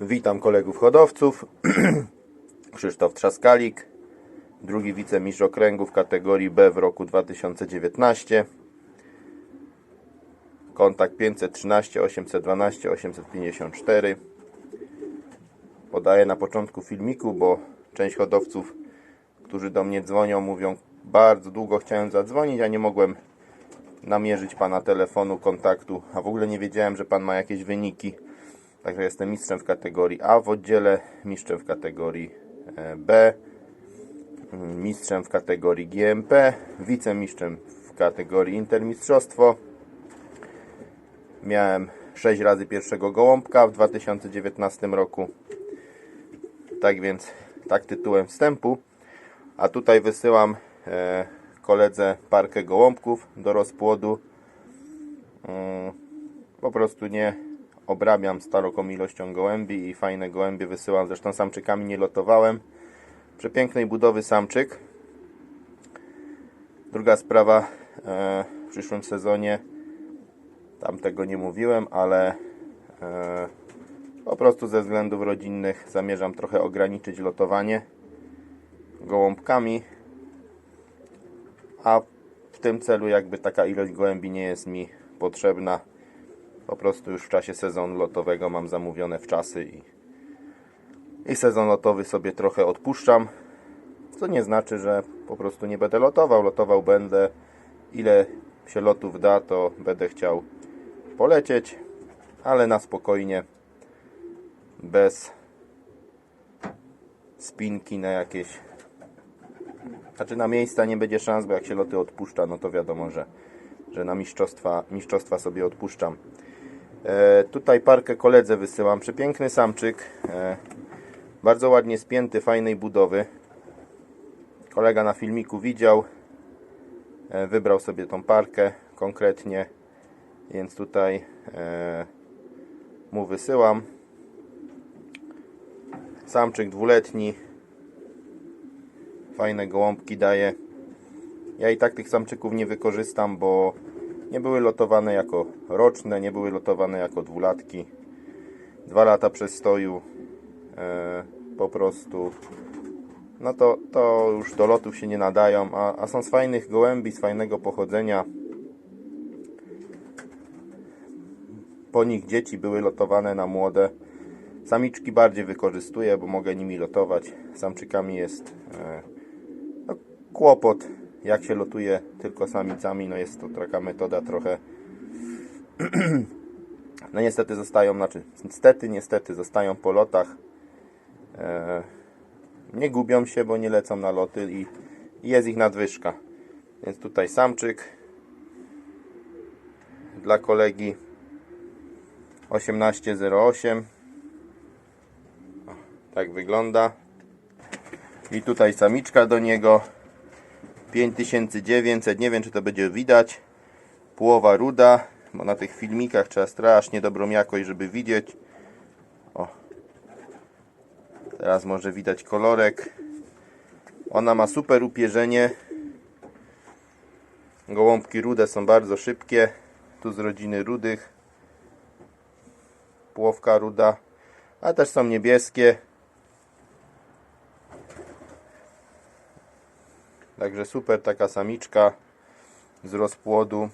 Witam kolegów hodowców. Krzysztof Trzaskalik, drugi wicemistrz okręgu w kategorii B w roku 2019. Kontakt 513 812 854. Podaję na początku filmiku, bo część hodowców, którzy do mnie dzwonią, mówią bardzo długo chciałem zadzwonić, a nie mogłem namierzyć pana telefonu, kontaktu, a w ogóle nie wiedziałem, że pan ma jakieś wyniki. Także jestem mistrzem w kategorii A w oddziale, mistrzem w kategorii e, B, mistrzem w kategorii GMP, wicemistrzem w kategorii Intermistrzostwo. Miałem 6 razy pierwszego gołąbka w 2019 roku. Tak więc, tak tytułem wstępu. A tutaj wysyłam e, koledze parkę gołąbków do rozpłodu. Mm, po prostu nie obrabiam staroką ilością gołębi i fajne gołębie wysyłam. Zresztą samczykami nie lotowałem. Przepięknej budowy samczyk. Druga sprawa, e, w przyszłym sezonie tam tego nie mówiłem, ale e, po prostu ze względów rodzinnych zamierzam trochę ograniczyć lotowanie gołąbkami, a w tym celu jakby taka ilość gołębi nie jest mi potrzebna. Po prostu już w czasie sezonu lotowego mam zamówione wczasy i, i sezon lotowy sobie trochę odpuszczam. Co nie znaczy, że po prostu nie będę lotował. Lotował będę. Ile się lotów da, to będę chciał polecieć, ale na spokojnie, bez spinki na jakieś. Znaczy na miejsca nie będzie szans, bo jak się loty odpuszcza, no to wiadomo, że, że na mistrzostwa, mistrzostwa sobie odpuszczam. E, tutaj parkę koledze wysyłam. Przepiękny samczyk. E, bardzo ładnie spięty, fajnej budowy. Kolega na filmiku widział. E, wybrał sobie tą parkę konkretnie. Więc tutaj mu wysyłam. Samczyk dwuletni. Fajne gołąbki daje. Ja i tak tych samczyków nie wykorzystam, bo nie były lotowane jako roczne, nie były lotowane jako dwulatki. Dwa lata przestoju e, po prostu no to, to już do lotów się nie nadają, a, a są z fajnych gołębi, z fajnego pochodzenia. Po nich dzieci były lotowane na młode. Samiczki bardziej wykorzystuję, bo mogę nimi lotować. Samczykami jest e, no, kłopot jak się lotuje tylko samicami, no jest to taka metoda trochę no niestety zostają, znaczy niestety, niestety zostają po lotach. E, nie gubią się, bo nie lecą na loty i, i jest ich nadwyżka. Więc tutaj samczyk dla kolegi 1808 o, tak wygląda. I tutaj samiczka do niego 5900, nie wiem czy to będzie widać. Połowa ruda, bo na tych filmikach trzeba strasznie dobrą jakość, żeby widzieć. O. Teraz może widać kolorek. Ona ma super upierzenie. Gołąbki rude są bardzo szybkie. Tu z rodziny rudych. Płowka ruda. A też są niebieskie. Także super taka samiczka z rozpłodu.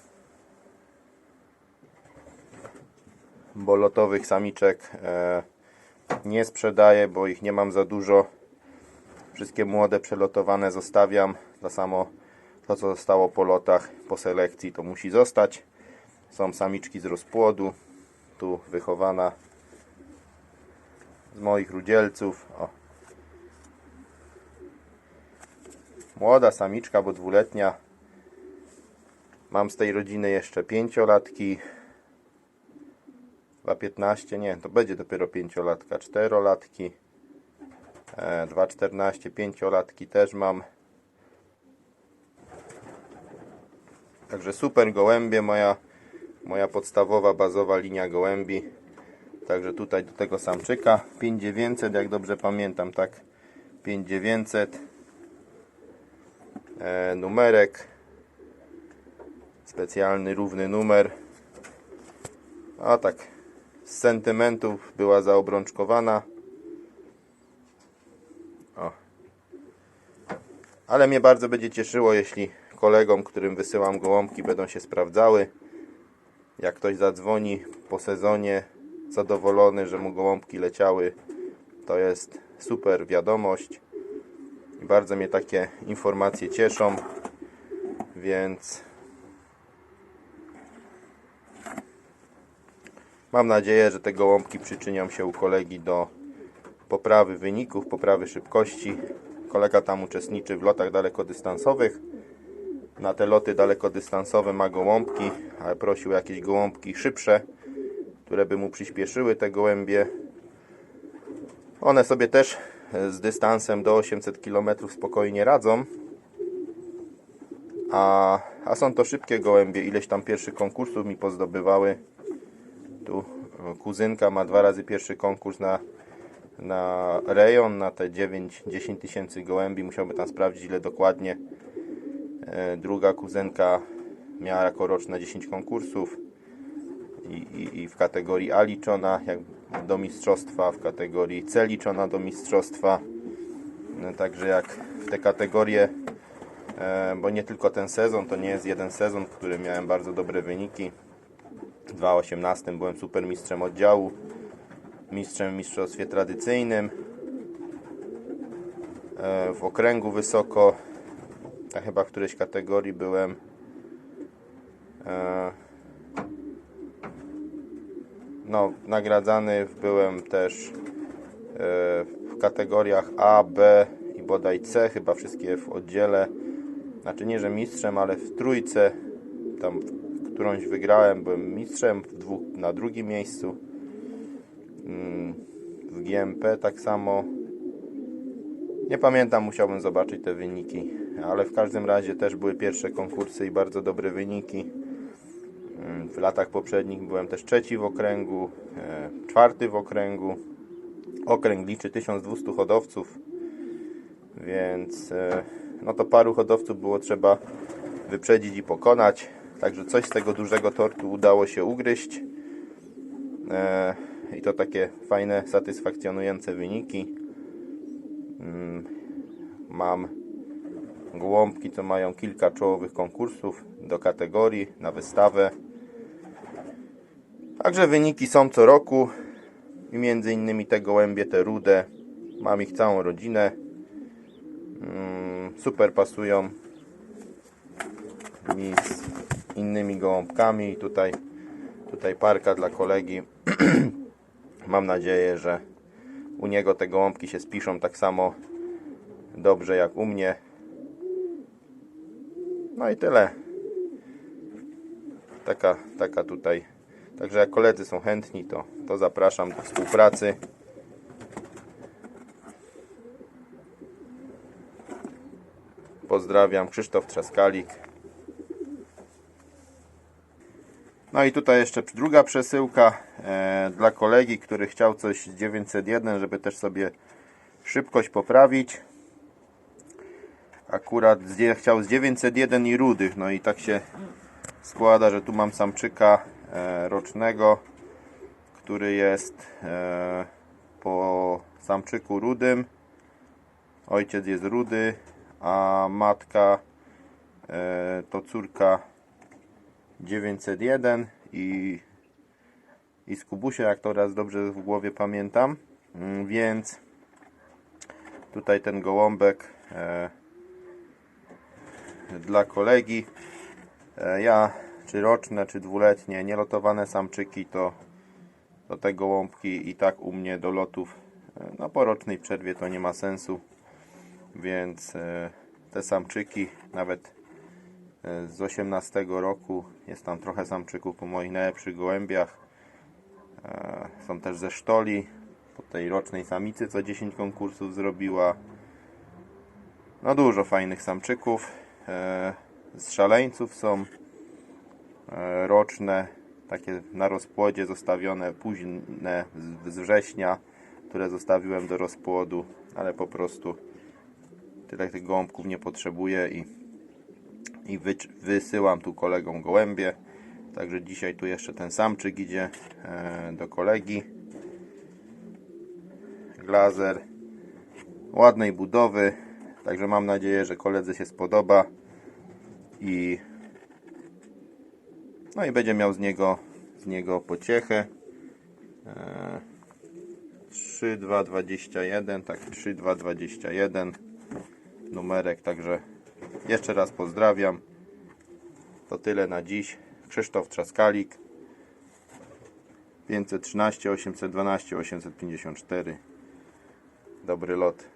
Bo lotowych samiczek e, nie sprzedaję, bo ich nie mam za dużo. Wszystkie młode przelotowane zostawiam. To samo to co zostało po lotach, po selekcji to musi zostać. Są samiczki z rozpłodu. Tu wychowana z moich rudzielców. O, Młoda samiczka, bo dwuletnia. Mam z tej rodziny jeszcze pięciolatki. Chyba 15, nie, to będzie dopiero pięciolatka. Czterolatki. E, 2,14, pięciolatki też mam. Także super gołębie, moja, moja podstawowa, bazowa linia gołębi. Także tutaj do tego samczyka 5900, jak dobrze pamiętam, tak 5900 e, numerek specjalny równy numer a tak z sentymentów była zaobrączkowana. O. Ale mnie bardzo będzie cieszyło, jeśli kolegom, którym wysyłam gołąbki, będą się sprawdzały. Jak ktoś zadzwoni po sezonie, zadowolony, że mu gołąbki leciały, to jest super wiadomość. I bardzo mnie takie informacje cieszą, więc mam nadzieję, że te gołąbki przyczynią się u kolegi do poprawy wyników, poprawy szybkości. Kolega tam uczestniczy w lotach dalekodystansowych. Na te loty dalekodystansowe ma gołąbki, ale prosił jakieś gołąbki szybsze, które by mu przyspieszyły te gołębie. One sobie też z dystansem do 800 km spokojnie radzą. A, a są to szybkie gołębie. Ileś tam pierwszych konkursów mi pozdobywały. Tu kuzynka ma dwa razy pierwszy konkurs na, na rejon, na te 9-10 tysięcy gołębi. Musiałby tam sprawdzić ile dokładnie. E, Druga kuzynka miała jako roczne 10 konkursów i, i, i w kategorii A liczona jak do mistrzostwa, w kategorii C liczona do mistrzostwa. No, Także jak w te kategorie, e, bo nie tylko ten sezon, to nie jest jeden sezon, w którym miałem bardzo dobre wyniki. W 2018 byłem super mistrzem oddziału, mistrzem w mistrzostwie tradycyjnym. E, W okręgu wysoko, a chyba w którejś kategorii byłem e, no, nagradzany byłem też e, w kategoriach A, B i bodaj C, chyba wszystkie w oddziale. Znaczy nie, że mistrzem, ale w trójce, tam którąś wygrałem, byłem mistrzem, na drugim miejscu. Mm, W GMP tak samo. Nie pamiętam, musiałbym zobaczyć te wyniki, ale w każdym razie też były pierwsze konkursy i bardzo dobre wyniki. W latach poprzednich byłem też trzeci w okręgu, e, czwarty w okręgu. Okręg liczy 1200 hodowców, więc e, no to paru hodowców było trzeba wyprzedzić i pokonać. Także coś z tego dużego tortu udało się ugryźć. E, I to takie fajne, satysfakcjonujące wyniki. Mm, Mam gołąbki, co mają kilka czołowych konkursów do kategorii, na wystawę. Także wyniki są co roku i między innymi te gołębie, te rude, mam ich całą rodzinę. Mm, Super pasują mi z innymi gołąbkami. Tutaj, tutaj parka dla kolegi. Mam nadzieję, że u niego te gołąbki się spiszą tak samo dobrze jak u mnie. No i tyle. Taka, taka tutaj. Także jak koledzy są chętni, to, to zapraszam do współpracy. Pozdrawiam, Krzysztof Trzaskalik. No i tutaj jeszcze druga przesyłka e, dla kolegi, który chciał coś z 901, żeby też sobie szybkość poprawić. Akurat zdzie- chciał z 901 i rudych, no i tak się składa, że tu mam samczyka rocznego, który jest e, po samczyku rudym. Ojciec jest rudy, a matka e, to córka 901 i, i z Kubusia, jak to raz dobrze w głowie pamiętam. Mm, Więc tutaj ten gołąbek e, dla kolegi. E, ja, czy roczne, czy dwuletnie, nielotowane samczyki, to, to te gołąbki i tak u mnie do lotów e, no, po rocznej przerwie to nie ma sensu. Więc e, te samczyki, nawet e, z 18 roku, jest tam trochę samczyków po moich najlepszych gołębiach. Są też ze sztoli, po tej rocznej samicy, co 10 konkursów zrobiła. No dużo fajnych samczyków. Z szaleńców są roczne, takie na rozpłodzie zostawione, późne z z września, które zostawiłem do rozpłodu, ale po prostu tyle tych gołąbków nie potrzebuję i, i wy, wysyłam tu kolegom gołębie. Także dzisiaj tu jeszcze ten samczyk idzie e, do kolegi. Glazer ładnej budowy. Także mam nadzieję, że koledze się spodoba i no i będzie miał z niego z niego pociechę. E, 3221, tak 3221 numerek, także jeszcze raz pozdrawiam. To tyle na dziś. Krzysztof Trzaskalik 513 812 854 Dobry lot.